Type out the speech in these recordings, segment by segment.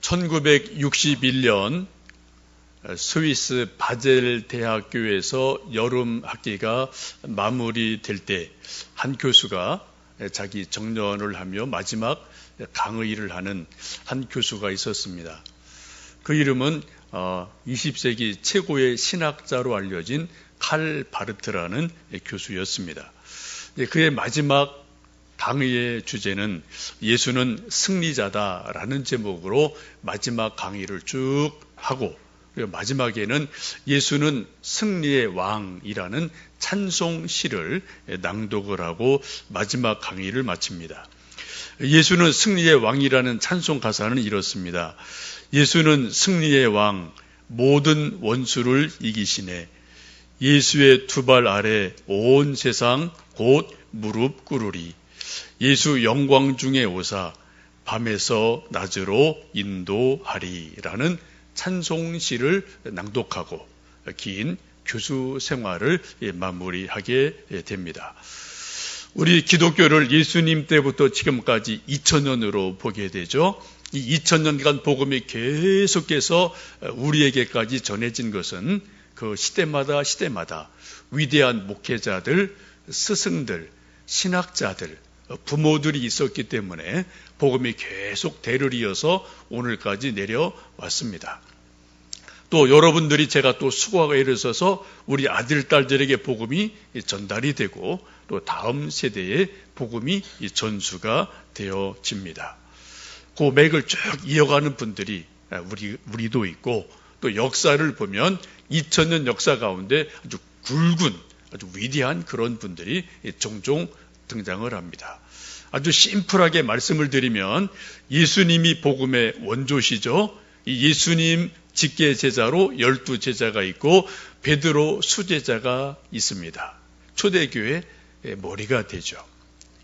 1961년 스위스 바젤 대학교에서 여름 학기가 마무리될 때 한 교수가 자기 정년을 하며 마지막 강의를 하는 한 교수가 있었습니다. 그 이름은 20세기 어, 최고의 신학자로 알려진 칼 바르트라는 교수였습니다. 그의 마지막 강의의 주제는 예수는 승리자다라는 제목으로 마지막 강의를 쭉 하고 마지막에는 예수는 승리의 왕이라는 찬송 시를 낭독을 하고 마지막 강의를 마칩니다. 예수는 승리의 왕이라는 찬송 가사는 이렇습니다. 예수는 승리의 왕, 모든 원수를 이기시네. 예수의 두 발 아래 온 세상 곧 무릎 꿇으리. 예수 영광 중에 오사 밤에서 낮으로 인도하리라는 찬송시를 낭독하고 긴 교수 생활을 마무리하게 됩니다. 우리 기독교를 예수님 때부터 지금까지 2000년으로 보게 되죠. 이 2000년간 복음이 계속해서 우리에게까지 전해진 것은 그 시대마다 시대마다 위대한 목회자들, 스승들, 신학자들, 부모들이 있었기 때문에 복음이 계속 대를 이어서 오늘까지 내려왔습니다. 또 여러분들이 제가 또 수고가 일어서서 우리 아들, 딸들에게 복음이 전달이 되고 또 다음 세대에 복음이 전수가 되어집니다. 그 맥을 쭉 이어가는 분들이 우리, 우리도 있고 또 역사를 보면 2000년 역사 가운데 아주 굵은 아주 위대한 그런 분들이 종종 등장을 합니다. 아주 심플하게 말씀을 드리면 예수님이 복음의 원조시죠. 이 예수님 직계 제자로 열두 제자가 있고 베드로 수제자가 있습니다. 초대교회 머리가 되죠.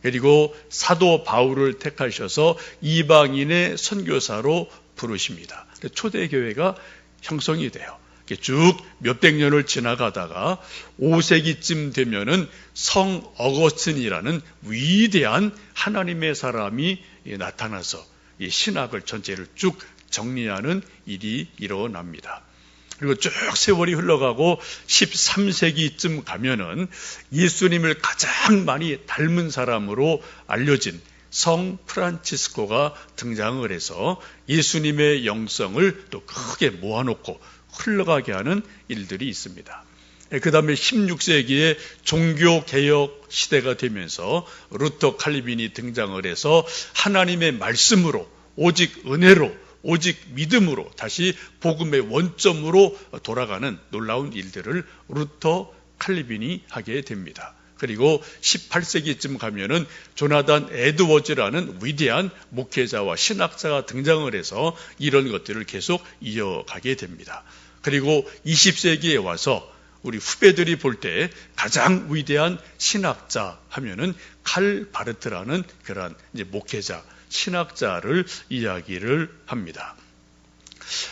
그리고 사도 바울을 택하셔서 이방인의 선교사로 부르십니다. 초대교회가 형성이 돼요. 쭉 몇백 년을 지나가다가 5세기쯤 되면은 성 어거스틴이라는 위대한 하나님의 사람이 나타나서 이 신학을 전체를 쭉 정리하는 일이 일어납니다. 그리고 쭉 세월이 흘러가고 13세기쯤 가면은 예수님을 가장 많이 닮은 사람으로 알려진 성 프란치스코가 등장을 해서 예수님의 영성을 또 크게 모아놓고 흘러가게 하는 일들이 있습니다. 그 다음에 16세기에 종교개혁 시대가 되면서 루터 칼리빈이 등장을 해서 하나님의 말씀으로 오직 은혜로 오직 믿음으로 다시 복음의 원점으로 돌아가는 놀라운 일들을 루터 칼리빈이 하게 됩니다. 그리고 18세기쯤 가면은 조나단 에드워즈라는 위대한 목회자와 신학자가 등장을 해서 이런 것들을 계속 이어가게 됩니다. 그리고 20세기에 와서 우리 후배들이 볼 때 가장 위대한 신학자 하면은 칼 바르트라는 그러한 목회자, 신학자를 이야기를 합니다.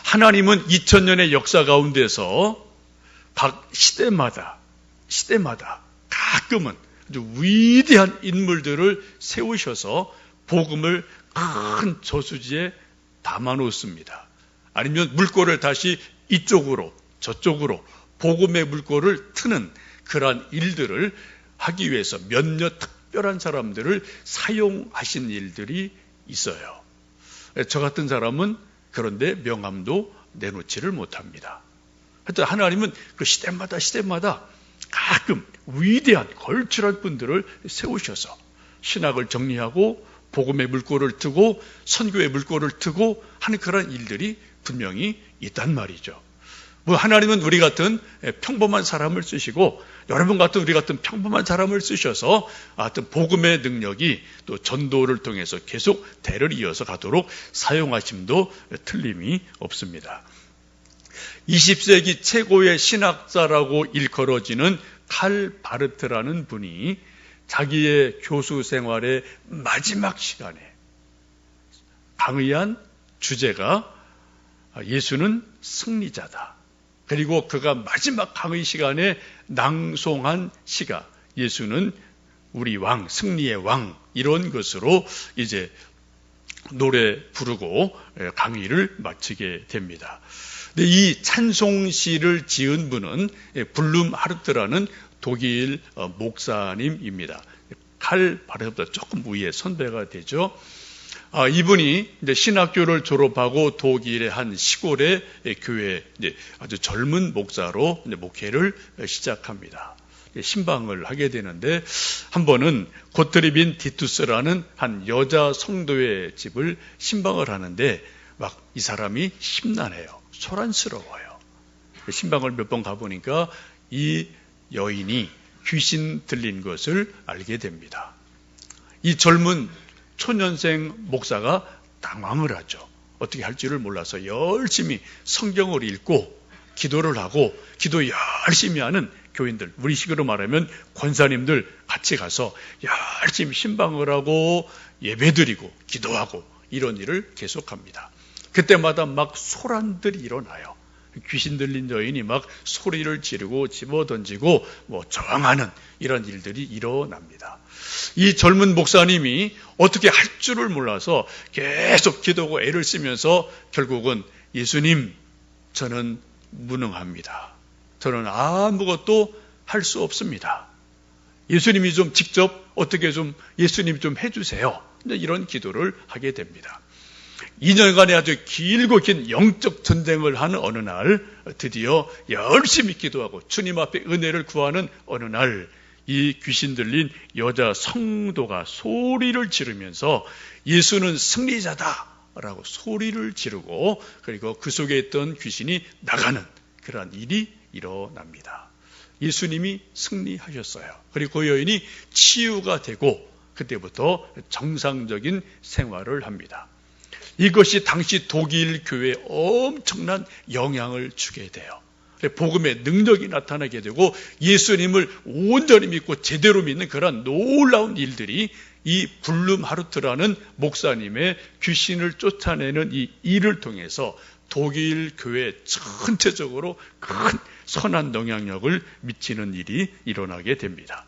하나님은 2000년의 역사 가운데서 각 시대마다, 시대마다 가끔은 아주 위대한 인물들을 세우셔서 복음을 큰 저수지에 담아 놓습니다. 아니면 물꼬를 다시 이쪽으로 저쪽으로 복음의 물꼬를 트는 그러한 일들을 하기 위해서 몇몇 특별한 사람들을 사용하신 일들이 있어요. 저 같은 사람은 그런데 명함도 내놓지를 못합니다. 하여튼 하나님은 그 시대마다 시대마다 가끔 위대한 걸출한 분들을 세우셔서 신학을 정리하고 복음의 물꼬를 트고 선교의 물꼬를 트고 하는 그런 일들이 분명히 있단 말이죠. 뭐 하나님은 우리 같은 평범한 사람을 쓰시고 여러분 같은 우리 같은 평범한 사람을 쓰셔서 하여튼 복음의 능력이 또 전도를 통해서 계속 대를 이어서 가도록 사용하심도 틀림이 없습니다. 20세기 최고의 신학자라고 일컬어지는 칼 바르트라는 분이 자기의 교수 생활의 마지막 시간에 강의한 주제가 예수는 승리자다. 그리고 그가 마지막 강의 시간에 낭송한 시가 예수는 우리 왕, 승리의 왕, 이런 것으로 이제 노래 부르고 예, 강의를 마치게 됩니다. 근데 이 찬송시를 지은 분은 예, 블룸 하르트라는 독일 어, 목사님입니다. 칼 바르보다 조금 위에 선배가 되죠. 아, 이분이 이제 신학교를 졸업하고 독일의 한 시골의 교회 아주 젊은 목사로 목회를 시작합니다. 신방을 하게 되는데 한 번은 고트리빈 디투스라는 한 여자 성도의 집을 신방을 하는데 막 이 사람이 심란해요. 소란스러워요. 신방을 몇 번 가보니까 이 여인이 귀신 들린 것을 알게 됩니다. 이 젊은 초년생 목사가 당황을 하죠. 어떻게 할지를 몰라서 열심히 성경을 읽고 기도를 하고 기도 열심히 하는 교인들, 우리 식으로 말하면 권사님들 같이 가서 열심히 신방을 하고 예배드리고 기도하고 이런 일을 계속합니다. 그때마다 막 소란들이 일어나요. 귀신 들린 여인이 막 소리를 지르고 집어 던지고 뭐 저항하는 이런 일들이 일어납니다. 이 젊은 목사님이 어떻게 할 줄을 몰라서 계속 기도고 애를 쓰면서 결국은 예수님, 저는 무능합니다. 저는 아무것도 할 수 없습니다. 예수님이 좀 직접 어떻게 좀 예수님 좀 해주세요. 이런 기도를 하게 됩니다. 2년간의 아주 길고 긴 영적 전쟁을 하는 어느 날 드디어 열심히 기도하고 주님 앞에 은혜를 구하는 어느 날 이 귀신 들린 여자 성도가 소리를 지르면서 예수는 승리자다 라고 소리를 지르고 그리고 그 속에 있던 귀신이 나가는 그러한 일이 일어납니다. 예수님이 승리하셨어요. 그리고 그 여인이 치유가 되고 그때부터 정상적인 생활을 합니다. 이것이 당시 독일 교회에 엄청난 영향을 주게 돼요. 복음의 능력이 나타나게 되고 예수님을 온전히 믿고 제대로 믿는 그런 놀라운 일들이 이 블룸 하루트라는 목사님의 귀신을 쫓아내는 이 일을 통해서 독일 교회 전체적으로 큰 선한 영향력을 미치는 일이 일어나게 됩니다.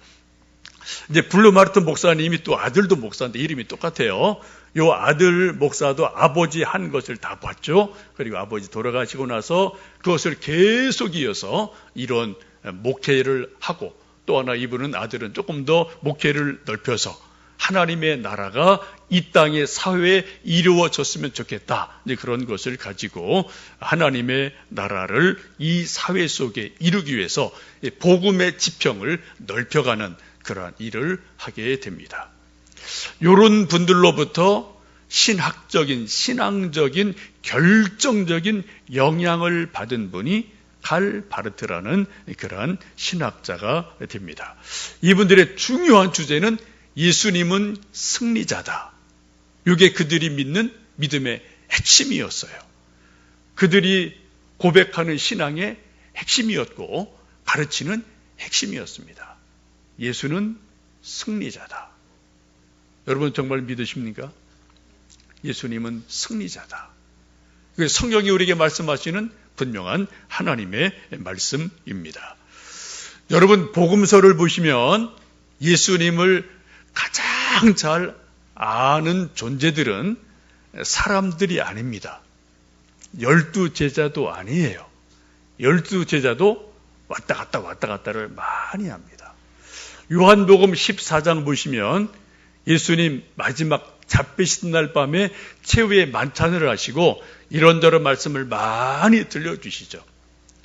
이제 블루마르트 목사님이 또 아들도 목사인데 이름이 똑같아요. 요 아들 목사도 아버지 한 것을 다 봤죠. 그리고 아버지 돌아가시고 나서 그것을 계속 이어서 이런 목회를 하고 또 하나 이분은 아들은 조금 더 목회를 넓혀서 하나님의 나라가 이 땅의 사회에 이루어졌으면 좋겠다. 그런 것을 가지고 하나님의 나라를 이 사회 속에 이루기 위해서 복음의 지평을 넓혀가는 그러한 일을 하게 됩니다. 이런 분들로부터 신학적인, 신앙적인, 결정적인 영향을 받은 분이 칼 바르트라는 그러한 신학자가 됩니다. 이분들의 중요한 주제는 예수님은 승리자다. 이게 그들이 믿는 믿음의 핵심이었어요. 그들이 고백하는 신앙의 핵심이었고 가르치는 핵심이었습니다. 예수는 승리자다. 여러분 정말 믿으십니까? 예수님은 승리자다. 성경이 우리에게 말씀하시는 분명한 하나님의 말씀입니다. 여러분 복음서를 보시면 예수님을 가장 잘 아는 존재들은 사람들이 아닙니다. 열두 제자도 아니에요. 열두 제자도 왔다 갔다 왔다 갔다를 많이 합니다. 요한복음 14장 보시면 예수님 마지막 잡히신 날 밤에 최후의 만찬을 하시고 이런저런 말씀을 많이 들려주시죠.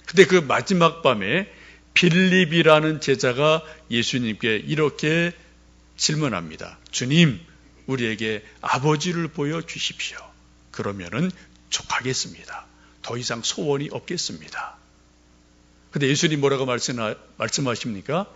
근데 그 마지막 밤에 빌립이라는 제자가 예수님께 이렇게 질문합니다. 주님, 우리에게 아버지를 보여주십시오. 그러면은 족하겠습니다. 더 이상 소원이 없겠습니다. 근데 예수님 뭐라고 말씀하십니까?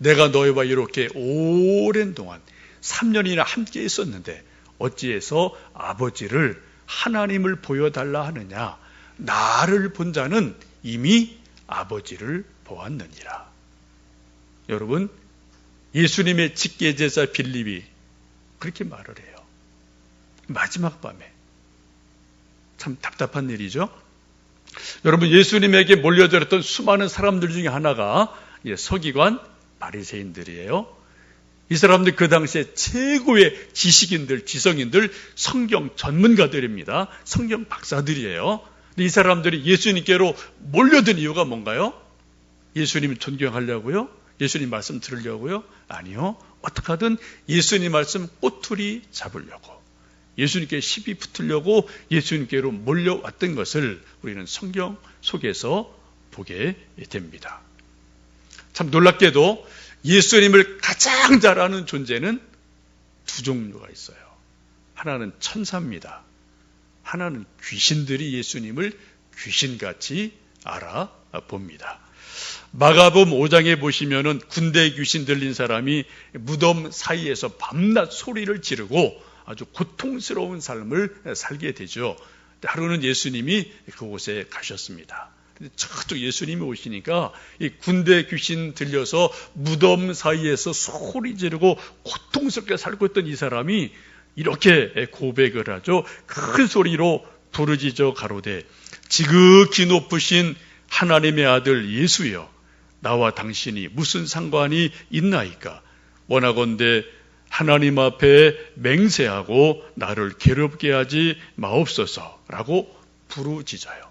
내가 너희와 이렇게 오랜 동안 3년이나 함께 있었는데 어찌해서 아버지를 하나님을 보여달라 하느냐? 나를 본 자는 이미 아버지를 보았느니라. 여러분, 예수님의 직계제자 빌립이 그렇게 말을 해요. 마지막 밤에. 참 답답한 일이죠. 여러분 예수님에게 몰려들었던 수많은 사람들 중에 하나가 서기관 바리새인들이에요. 이 사람들 그 당시에 최고의 지식인들, 지성인들, 성경 전문가들입니다. 성경 박사들이에요. 이 사람들이 예수님께로 몰려든 이유가 뭔가요? 예수님 존경하려고요? 예수님 말씀 들으려고요? 아니요. 어떻게 하든 예수님 말씀 꼬투리 잡으려고. 예수님께 시비 붙으려고 예수님께로 몰려왔던 것을 우리는 성경 속에서 보게 됩니다. 참 놀랍게도 예수님을 가장 잘 아는 존재는 두 종류가 있어요. 하나는 천사입니다. 하나는 귀신들이 예수님을 귀신같이 알아봅니다. 마가복음 5장에 보시면은 군대 귀신 들린 사람이 무덤 사이에서 밤낮 소리를 지르고 아주 고통스러운 삶을 살게 되죠. 하루는 예수님이 그곳에 가셨습니다. 저쪽 예수님이 오시니까 이 군대 귀신 들려서 무덤 사이에서 소리 지르고 고통스럽게 살고 있던 이 사람이 이렇게 고백을 하죠. 큰 소리로 부르짖어 가로되 지극히 높으신 하나님의 아들 예수여 나와 당신이 무슨 상관이 있나이까 원하건대 하나님 앞에 맹세하고 나를 괴롭게 하지 마옵소서라고 부르짖어요.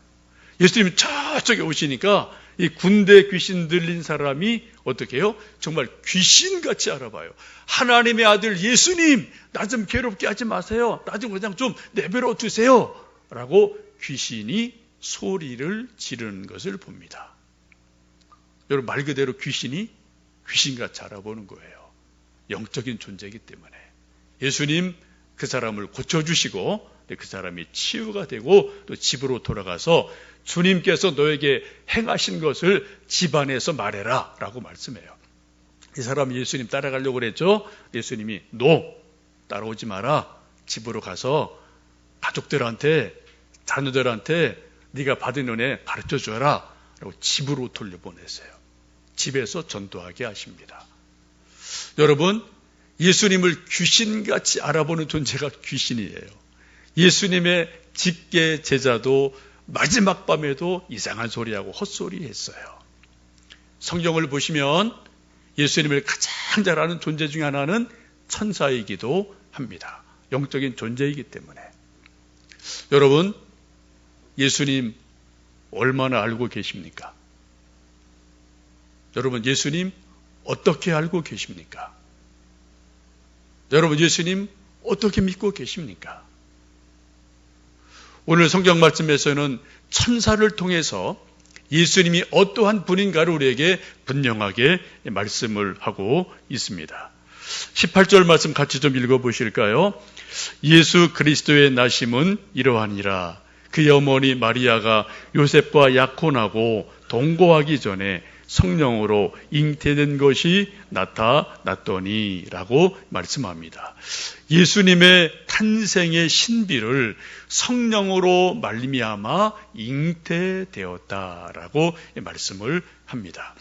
예수님이 저쪽에 오시니까 이 군대 귀신 들린 사람이 어떻게 해요? 정말 귀신같이 알아봐요. 하나님의 아들 예수님, 나 좀 괴롭게 하지 마세요. 나 좀 그냥 좀 내버려 두세요. 라고 귀신이 소리를 지르는 것을 봅니다. 여러분, 말 그대로 귀신이 귀신같이 알아보는 거예요. 영적인 존재이기 때문에. 예수님 그 사람을 고쳐주시고 그 사람이 치유가 되고 또 집으로 돌아가서 주님께서 너에게 행하신 것을 집안에서 말해라 라고 말씀해요. 이 사람이 예수님 따라가려고 그랬죠. 예수님이 노 따라오지 마라. 집으로 가서 가족들한테 자녀들한테 네가 받은 은혜 가르쳐 줘라. 라고 집으로 돌려보냈어요. 집에서 전도하게 하십니다. 여러분, 예수님을 귀신같이 알아보는 존재가 귀신이에요. 예수님의 직계 제자도 마지막 밤에도 이상한 소리하고 헛소리 했어요. 성경을 보시면 예수님을 가장 잘 아는 존재 중에 하나는 천사이기도 합니다. 영적인 존재이기 때문에. 여러분, 예수님 얼마나 알고 계십니까? 여러분, 예수님 어떻게 알고 계십니까? 여러분, 예수님 어떻게 믿고 계십니까? 오늘 성경 말씀에서는 천사를 통해서 예수님이 어떠한 분인가를 우리에게 분명하게 말씀을 하고 있습니다. 18절 말씀 같이 좀 읽어 보실까요? 예수 그리스도의 나심은 이러하니라. 그의 어머니 마리아가 요셉과 약혼하고 동거하기 전에 성령으로 잉태된 것이 나타났더니 라고 말씀합니다. 예수님의 탄생의 신비를 성령으로 말미암아 잉태되었다라고 말씀을 합니다.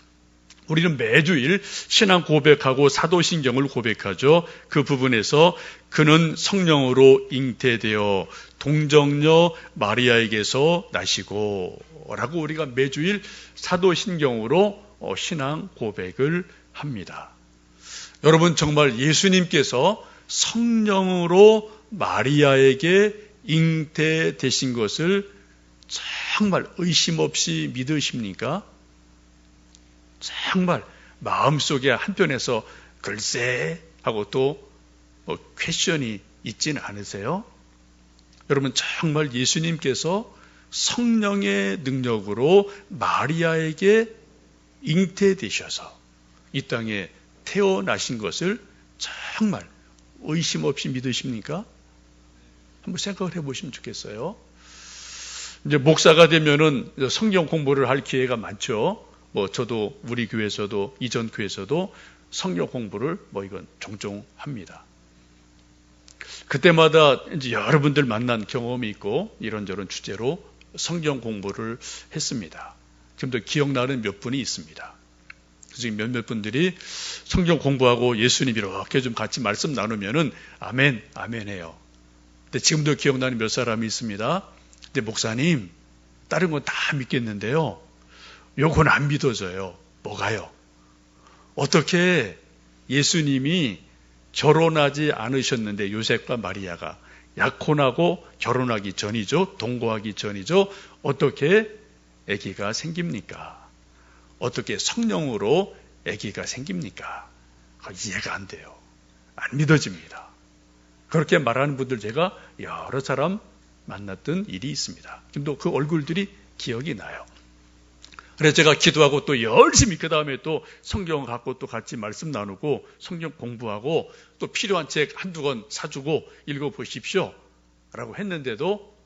우리는 매주일 신앙 고백하고 사도신경을 고백하죠. 그 부분에서 그는 성령으로 잉태되어 동정녀 마리아에게서 나시고 라고 우리가 매주일 사도신경으로 어, 신앙 고백을 합니다. 여러분 정말 예수님께서 성령으로 마리아에게 잉태되신 것을 정말 의심 없이 믿으십니까? 정말 마음속에 한편에서 글쎄 하고 또뭐 퀘션이 있지는 않으세요? 여러분 정말 예수님께서 성령의 능력으로 마리아에게 잉태되셔서 이 땅에 태어나신 것을 정말 의심 없이 믿으십니까? 한번 생각을 해보시면 좋겠어요. 이제 목사가 되면은 성경 공부를 할 기회가 많죠. 뭐 저도 우리 교회에서도 이전 교회에서도 성경 공부를 뭐 이건 종종 합니다. 그때마다 이제 여러분들 만난 경험이 있고 이런저런 주제로 성경 공부를 했습니다. 지금도 기억나는 몇 분이 있습니다. 그중 몇몇 분들이 성경 공부하고 예수님 이렇게 좀 같이 말씀 나누면은 아멘, 아멘 해요. 근데 지금도 기억나는 몇 사람이 있습니다. 근데 목사님, 다른 건 다 믿겠는데요. 요건 안 믿어져요. 뭐가요? 어떻게 예수님이 결혼하지 않으셨는데 요셉과 마리아가 약혼하고 결혼하기 전이죠. 동거하기 전이죠. 어떻게 아기가 생깁니까? 어떻게 성령으로 아기가 생깁니까? 아, 이해가 안 돼요. 안 믿어집니다. 그렇게 말하는 분들 제가 여러 사람 만났던 일이 있습니다. 지금도 그 얼굴들이 기억이 나요. 그래서 제가 기도하고 또 열심히 그 다음에 또 성경 갖고 또 같이 말씀 나누고 성경 공부하고 또 필요한 책 한두 권 사주고 읽어보십시오. 라고 했는데도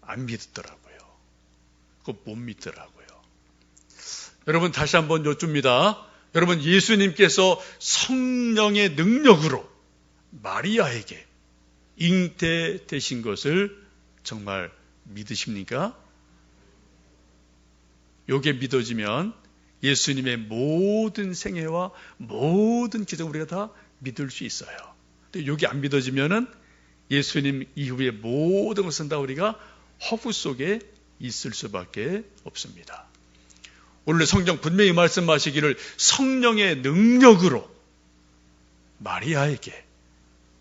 안 믿더라고요. 그거 못 믿더라고요. 여러분 다시 한번 여쭙니다. 여러분 예수님께서 성령의 능력으로 마리아에게 잉태되신 것을 정말 믿으십니까? 요게 믿어지면 예수님의 모든 생애와 모든 기적 우리가 다 믿을 수 있어요. 근데 요게 안 믿어지면은 예수님 이후의 모든 것은 다 우리가 허구 속에 있을 수밖에 없습니다. 오늘 성경 분명히 말씀하시기를 성령의 능력으로 마리아에게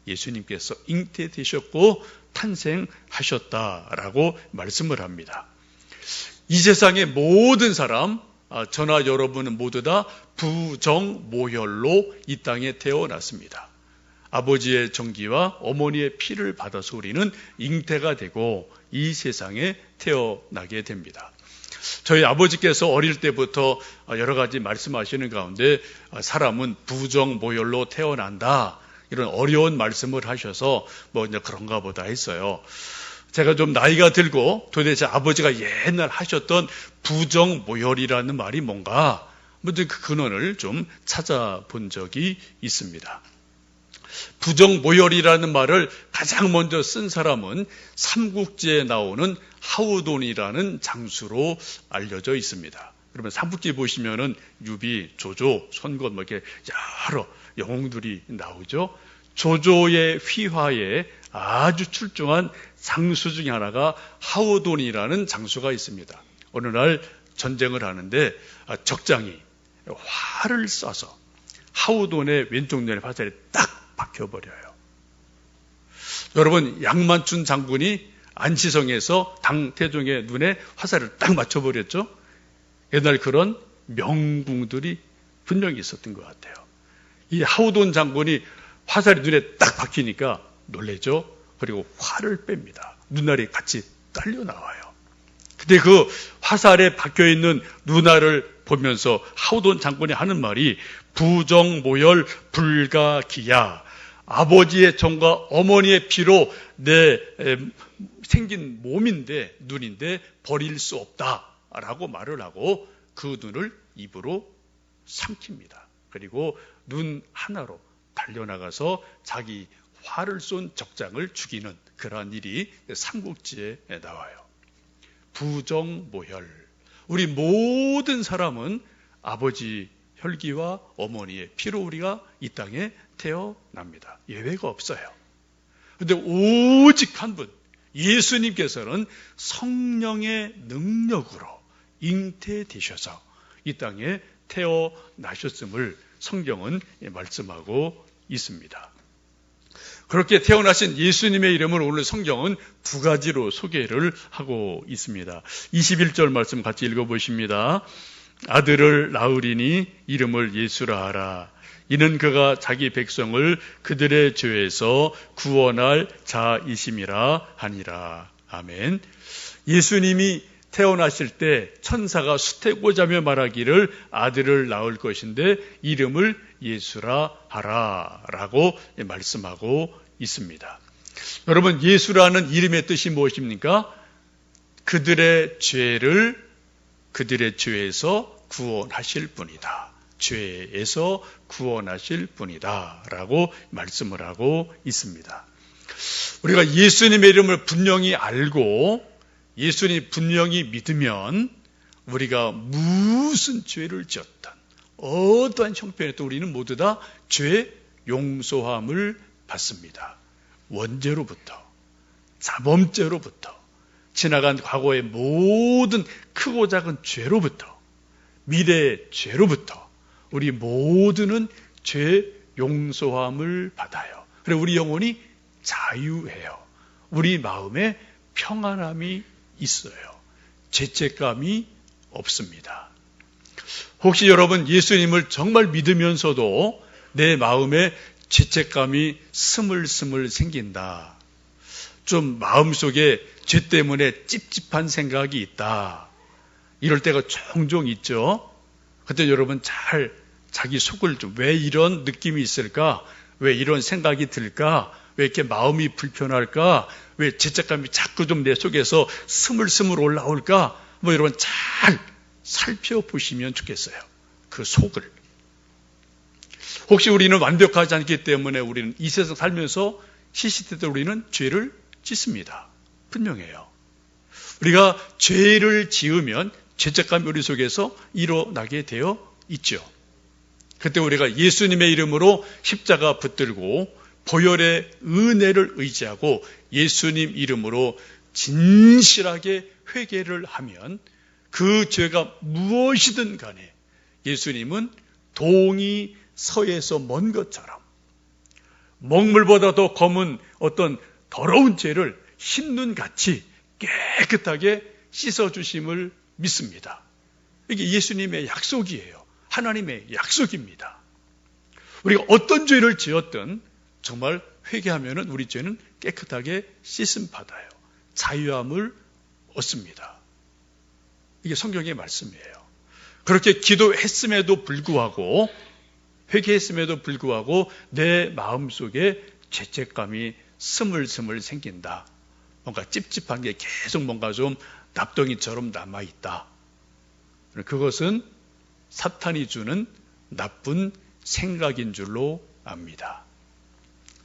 예수님께서 잉태되셨고 탄생하셨다라고 말씀을 합니다. 이 세상의 모든 사람, 아, 저나 여러분은 모두 다 부정모혈로 이 땅에 태어났습니다. 아버지의 정기와 어머니의 피를 받아서 우리는 잉태가 되고 이 세상에 태어나게 됩니다. 저희 아버지께서 어릴 때부터 여러 가지 말씀하시는 가운데 사람은 부정모혈로 태어난다. 이런 어려운 말씀을 하셔서 뭐 이제 그런가 보다 했어요. 제가 좀 나이가 들고 도대체 아버지가 옛날 하셨던 부정모혈이라는 말이 뭔가 그 근원을 좀 찾아본 적이 있습니다. 부정모혈이라는 말을 가장 먼저 쓴 사람은 삼국지에 나오는 하우돈이라는 장수로 알려져 있습니다. 그러면 삼국지 보시면은 유비, 조조, 선건 뭐 이렇게 여러 영웅들이 나오죠. 조조의 휘하에 아주 출중한 장수 중에 하나가 하우돈이라는 장수가 있습니다. 어느 날 전쟁을 하는데 아, 적장이 활을 쏴서 하우돈의 왼쪽 눈에 화살이 딱 박혀버려요. 여러분 양만춘 장군이 안치성에서 당태종의 눈에 화살을 딱 맞춰버렸죠. 옛날 그런 명궁들이 분명히 있었던 것 같아요. 이 하우돈 장군이 화살이 눈에 딱 박히니까 놀래죠. 그리고 화를 뺍니다. 눈알이 같이 딸려 나와요. 근데 그 화살에 박혀 있는 눈알을 보면서 하우돈 장군이 하는 말이 부정모열 불가기야. 아버지의 정과 어머니의 피로 내 생긴 몸인데 눈인데 버릴 수 없다라고 말을 하고 그 눈을 입으로 삼킵니다. 그리고 눈 하나로 달려나가서 자기 화를 쏜 적장을 죽이는 그러한 일이 삼국지에 나와요. 부정 모혈. 우리 모든 사람은 아버지 혈기와 어머니의 피로 우리가 이 땅에 태어납니다. 예외가 없어요. 근데 오직 한 분, 예수님께서는 성령의 능력으로 잉태되셔서 이 땅에 태어나셨음을 성경은 말씀하고 있습니다. 그렇게 태어나신 예수님의 이름을 오늘 성경은 두 가지로 소개를 하고 있습니다. 21절 말씀 같이 읽어보십니다. 아들을 낳으리니 이름을 예수라 하라. 이는 그가 자기 백성을 그들의 죄에서 구원할 자이심이라 하니라. 아멘. 예수님이 태어나실 때 천사가 수태고자며 말하기를 아들을 낳을 것인데 이름을 예수라 하라 라고 말씀하고 있습니다. 여러분 예수라는 이름의 뜻이 무엇입니까? 그들의 죄를 그들의 죄에서 구원하실 분이다. 죄에서 구원하실 분이다. 라고 말씀을 하고 있습니다. 우리가 예수님의 이름을 분명히 알고 예수님 분명히 믿으면 우리가 무슨 죄를 지었던 어떠한 형편에도 우리는 모두 다 죄 용서함을 받습니다. 원죄로부터 자범죄로부터 지나간 과거의 모든 크고 작은 죄로부터 미래의 죄로부터 우리 모두는 죄 용서함을 받아요. 그리고 우리 영혼이 자유해요. 우리 마음에 평안함이 있어요. 죄책감이 없습니다. 혹시 여러분 예수님을 정말 믿으면서도 내 마음에 죄책감이 스물스물 생긴다. 좀 마음속에 죄 때문에 찝찝한 생각이 있다. 이럴 때가 종종 있죠. 그때 여러분 잘 자기 속을 좀 왜 이런 느낌이 있을까? 왜 이런 생각이 들까? 왜 이렇게 마음이 불편할까? 왜 죄책감이 자꾸 좀 내 속에서 스물스물 올라올까? 뭐 여러분 잘 살펴보시면 좋겠어요. 그 속을. 혹시 우리는 완벽하지 않기 때문에 우리는 이 세상 살면서 시시때때 우리는 죄를 짓습니다. 분명해요. 우리가 죄를 지으면 죄책감이 우리 속에서 일어나게 되어 있죠. 그때 우리가 예수님의 이름으로 십자가 붙들고 보혈의 은혜를 의지하고 예수님 이름으로 진실하게 회개를 하면 그 죄가 무엇이든 간에 예수님은 동이 서에서 먼 것처럼 먹물보다 더 검은 어떤 더러운 죄를 흰 눈 같이 깨끗하게 씻어주심을 믿습니다. 이게 예수님의 약속이에요. 하나님의 약속입니다. 우리가 어떤 죄를 지었든 정말 회개하면 우리 죄는 깨끗하게 씻음 받아요. 자유함을 얻습니다. 이게 성경의 말씀이에요. 그렇게 기도했음에도 불구하고 회개했음에도 불구하고 내 마음 속에 죄책감이 스물스물 생긴다. 뭔가 찝찝한 게 계속 뭔가 좀 납덩이처럼 남아있다. 그것은 사탄이 주는 나쁜 생각인 줄로 압니다.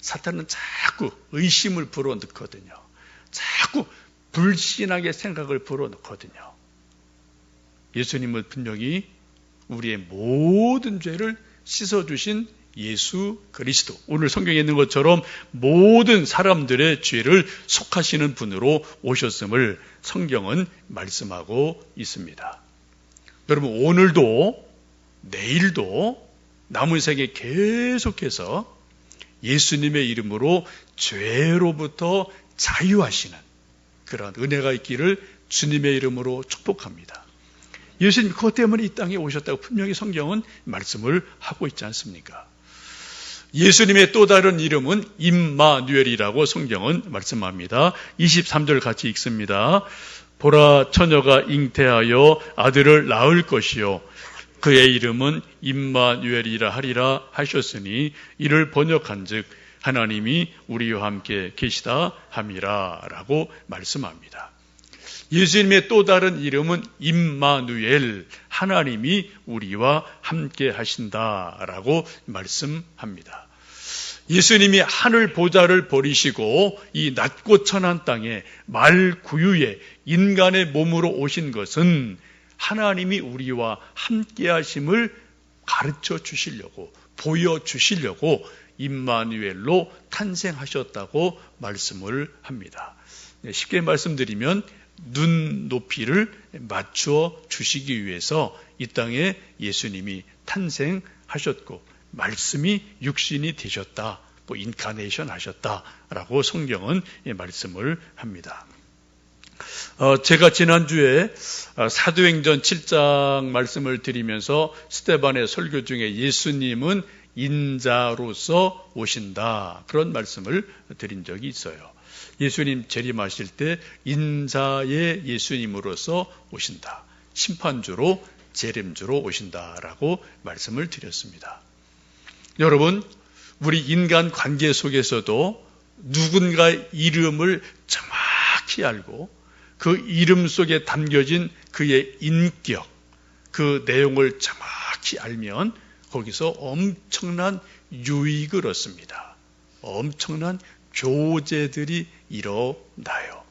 사탄은 자꾸 의심을 불어넣거든요. 자꾸 불신하게 생각을 불어넣거든요. 예수님은 분명히 우리의 모든 죄를 씻어주신 예수 그리스도. 오늘 성경에 있는 것처럼 모든 사람들의 죄를 속하시는 분으로 오셨음을 성경은 말씀하고 있습니다. 여러분, 오늘도, 내일도 남은 세계 계속해서 예수님의 이름으로 죄로부터 자유하시는 그런 은혜가 있기를 주님의 이름으로 축복합니다. 예수님 그것 때문에 이 땅에 오셨다고 분명히 성경은 말씀을 하고 있지 않습니까? 예수님의 또 다른 이름은 임마누엘이라고 성경은 말씀합니다. 23절 같이 읽습니다. 보라 처녀가 잉태하여 아들을 낳을 것이요 그의 이름은 임마누엘이라 하리라 하셨으니 이를 번역한즉 하나님이 우리와 함께 계시다 함이라라고 말씀합니다. 예수님의 또 다른 이름은 임마누엘, 하나님이 우리와 함께 하신다라고 말씀합니다. 예수님이 하늘 보좌를 버리시고 이 낮고 천한 땅에 말 구유에 인간의 몸으로 오신 것은 하나님이 우리와 함께 하심을 가르쳐 주시려고 보여 주시려고 임마누엘로 탄생하셨다고 말씀을 합니다. 네, 쉽게 말씀드리면 눈 높이를 맞추어 주시기 위해서 이 땅에 예수님이 탄생하셨고 말씀이 육신이 되셨다. 뭐 인카네이션 하셨다라고 성경은 말씀을 합니다. 어, 제가 지난주에 어, 사도행전 7장 말씀을 드리면서 스테반의 설교 중에 예수님은 인자로서 오신다. 그런 말씀을 드린 적이 있어요. 예수님 재림하실 때 인자의 예수님으로서 오신다. 심판주로 재림주로 오신다라고 말씀을 드렸습니다. 여러분, 우리 인간 관계 속에서도 누군가 이름을 정확히 알고 그 이름 속에 담겨진 그의 인격, 그 내용을 정확히 알면 거기서 엄청난 유익을 얻습니다. 엄청난 교제들이 일어나요.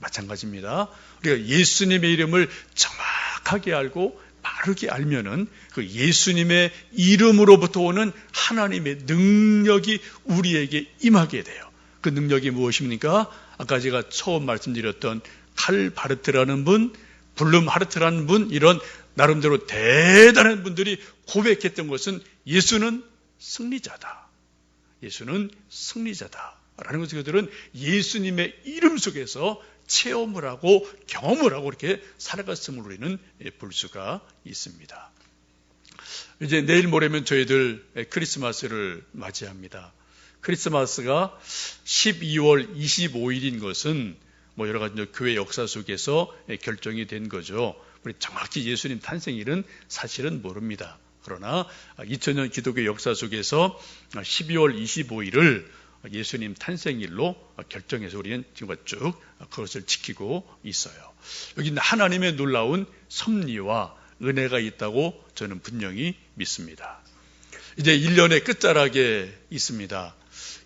마찬가지입니다. 우리가 예수님의 이름을 정확하게 알고 바르게 알면은 그 예수님의 이름으로부터 오는 하나님의 능력이 우리에게 임하게 돼요. 그 능력이 무엇입니까? 아까 제가 처음 말씀드렸던 칼 바르트라는 분, 블룸 하르트라는 분, 이런 나름대로 대단한 분들이 고백했던 것은 예수는 승리자다. 예수는 승리자다. 라는 것을 그들은 예수님의 이름 속에서 체험을 하고 경험을 하고 이렇게 살아갔음을 우리는 볼 수가 있습니다. 이제 내일 모레면 저희들 크리스마스를 맞이합니다. 크리스마스가 12월 25일인 것은 뭐 여러 가지 교회 역사 속에서 결정이 된 거죠. 우리 정확히 예수님 탄생일은 사실은 모릅니다. 그러나 2000년 기독교 역사 속에서 12월 25일을 예수님 탄생일로 결정해서 우리는 지금까지 쭉 그것을 지키고 있어요. 여기 하나님의 놀라운 섭리와 은혜가 있다고 저는 분명히 믿습니다. 이제 1년의 끝자락에 있습니다.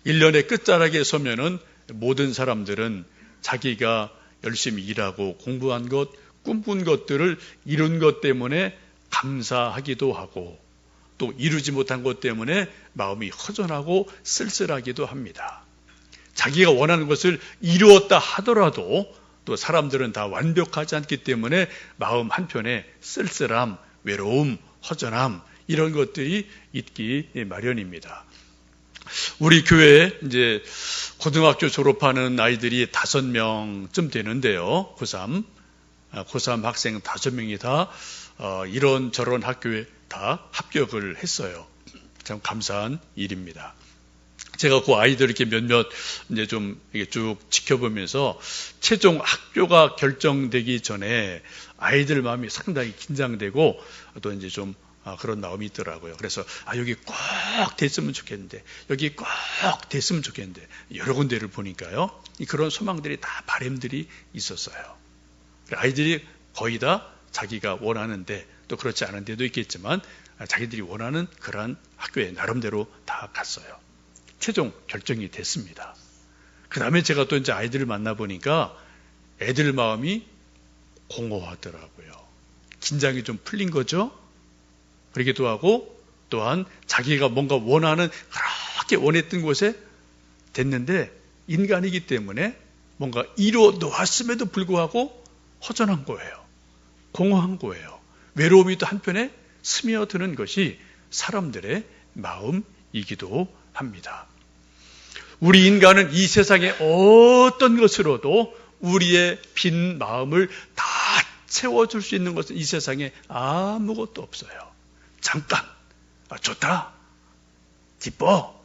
1년의 끝자락에 서면은 모든 사람들은 자기가 열심히 일하고 공부한 것, 꿈꾼 것들을 이룬 것 때문에 감사하기도 하고 또 이루지 못한 것 때문에 마음이 허전하고 쓸쓸하기도 합니다. 자기가 원하는 것을 이루었다 하더라도 또 사람들은 다 완벽하지 않기 때문에 마음 한편에 쓸쓸함, 외로움, 허전함 이런 것들이 있기 마련입니다. 우리 교회에 이제 고등학교 졸업하는 아이들이 다섯 명쯤 되는데요. 고3. 고3 학생 다섯 명이 다 어, 이런 저런 학교에 다 합격을 했어요. 참 감사한 일입니다. 제가 그 아이들 이렇게 몇몇 이제 좀 이게 쭉 지켜보면서 최종 학교가 결정되기 전에 아이들 마음이 상당히 긴장되고 또 이제 좀 아, 그런 마음이 있더라고요. 그래서 아 여기 꼭 됐으면 좋겠는데 여기 꼭 됐으면 좋겠는데 여러 군데를 보니까요 그런 소망들이 다 바램들이 있었어요. 아이들이 거의 다 자기가 원하는데 또 그렇지 않은 데도 있겠지만 자기들이 원하는 그러한 학교에 나름대로 다 갔어요. 최종 결정이 됐습니다. 그 다음에 제가 또 이제 아이들을 만나보니까 애들 마음이 공허하더라고요. 긴장이 좀 풀린 거죠? 그러기도 하고 또한 자기가 뭔가 원하는 그렇게 원했던 곳에 됐는데 인간이기 때문에 뭔가 이루어 놓았음에도 불구하고 허전한 거예요. 공허한 거예요. 외로움이 또 한편에 스며드는 것이 사람들의 마음이기도 합니다. 우리 인간은 이 세상의 어떤 것으로도 우리의 빈 마음을 다 채워줄 수 있는 것은 이 세상에 아무것도 없어요. 잠깐, 아, 좋다, 기뻐,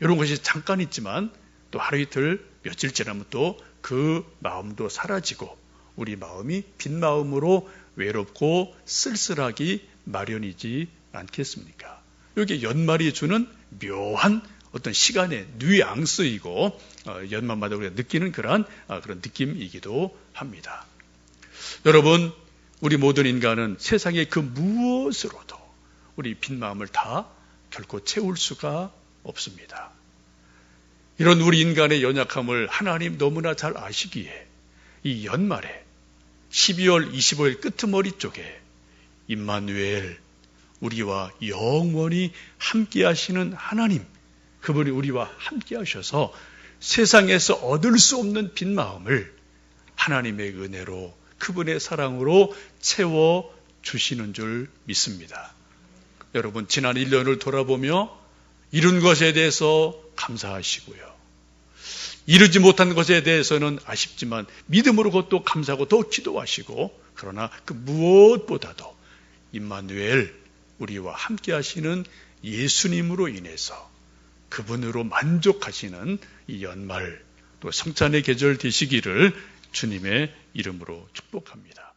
이런 것이 잠깐 있지만 또 하루 이틀, 며칠 지나면 또 그 마음도 사라지고 우리 마음이 빈 마음으로 외롭고 쓸쓸하기 마련이지 않겠습니까? 여기 연말이 주는 묘한 어떤 시간의 뉘앙스이고 어, 연말마다 우리가 느끼는 그러한 어, 그런 느낌이기도 합니다. 여러분, 우리 모든 인간은 세상의 그 무엇으로도 우리 빈 마음을 다 결코 채울 수가 없습니다. 이런 우리 인간의 연약함을 하나님 너무나 잘 아시기에 이 연말에 12월 25일 끄트머리 쪽에 임마누엘 우리와 영원히 함께 하시는 하나님 그분이 우리와 함께 하셔서 세상에서 얻을 수 없는 빈 마음을 하나님의 은혜로 그분의 사랑으로 채워 주시는 줄 믿습니다. 여러분 지난 1년을 돌아보며 이룬 것에 대해서 감사하시고요. 이루지 못한 것에 대해서는 아쉽지만 믿음으로 그것도 감사하고 더 기도하시고 그러나 그 무엇보다도 임마누엘 우리와 함께 하시는 예수님으로 인해서 그분으로 만족하시는 이 연말 또 성찬의 계절 되시기를 주님의 이름으로 축복합니다.